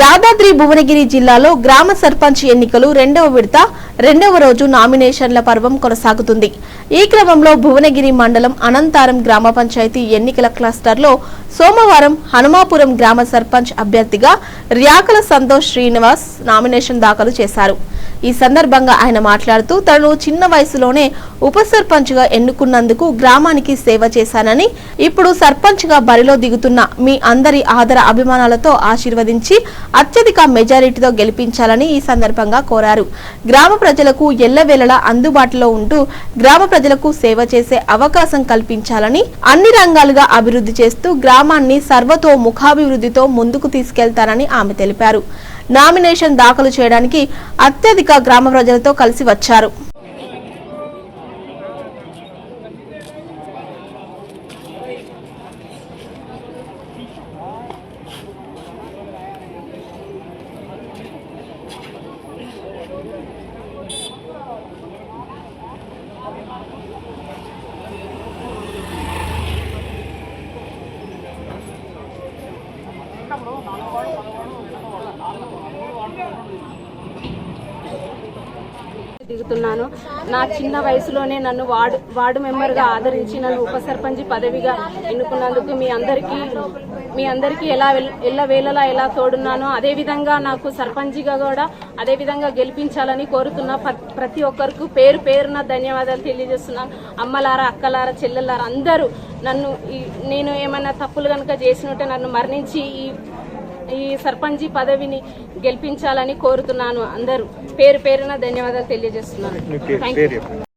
యాదాద్రి భువనగిరి జిల్లాలో గ్రామ సర్పంచ్ ఎన్నికలు రెండవ విడత రెండవ రోజు నామినేషన్ల పర్వం కొనసాగుతుంది. ఈ క్రమంలో భువనగిరి మండలం అనంతారం గ్రామ పంచాయతీ ఎన్నికల క్లస్టర్లో సోమవారం హనుమాపురం గ్రామ సర్పంచ్ అభ్యర్థిగా ర్యాకల సంతోష్ శ్రీనివాస్ నామినేషన్ దాఖలు చేశారు. ఈ సందర్భంగా ఆయన మాట్లాడుతూ తను చిన్న వయసులోనే ఉప సర్పంచ్గా ఎన్నుకున్నందుకు గ్రామానికి సేవ చేశానని ఇప్పుడు సర్పంచ్గా బరిలో దిగుతున్న మీ అందరి ఆదర అభిమానాలతో ఆశీర్వదించి అత్యధిక మెజారిటీతో గెలిపించాలని ఈ సందర్భంగా కోరారు. గ్రామ ప్రజలకు ఎల్లవేళలా అందుబాటులో ఉంటూ గ్రామ ప్రజలకు సేవ చేసే అవకాశం కల్పించాలని అన్ని రంగాలుగా అభివృద్ధి చేస్తూ గ్రామాన్ని సర్వతో ముఖాభివృద్ధితో ముందుకు తీసుకెళ్తానని ఆమె తెలిపారు. నామినేషన్ దాఖలు చేయడానికి అత్యధిక గ్రామ ప్రజలతో కలిసి వచ్చారు. దిగుతున్నాను నా చిన్న వయసులోనే నన్ను వార్డు వార్డు మెంబర్గా ఆదరించి నన్ను ఉప పదవిగా ఎన్నుకున్నందుకు మీ అందరికీ మీ అందరికీ ఎలా ఎల్ల వేళలా ఎలా తోడున్నానో అదే విధంగా నాకు సర్పంచిగా కూడా అదేవిధంగా గెలిపించాలని కోరుతున్నా ప్రతి ఒక్కరికి పేరు పేరున ధన్యవాదాలు తెలియజేస్తున్నాను అమ్మలారా అక్కలారా చెల్లెలారా అందరూ నన్ను ఈ- నేను ఏమైనా తప్పులు కనుక చేసినట్టే నన్ను మరణించి ఈ ఈ సర్పంచి పదవిని గెలిపించాలని కోరుతున్నాను అందరూ. పేరు పేరున ధన్యవాదాలు తెలియజేస్తున్నాను. Thank you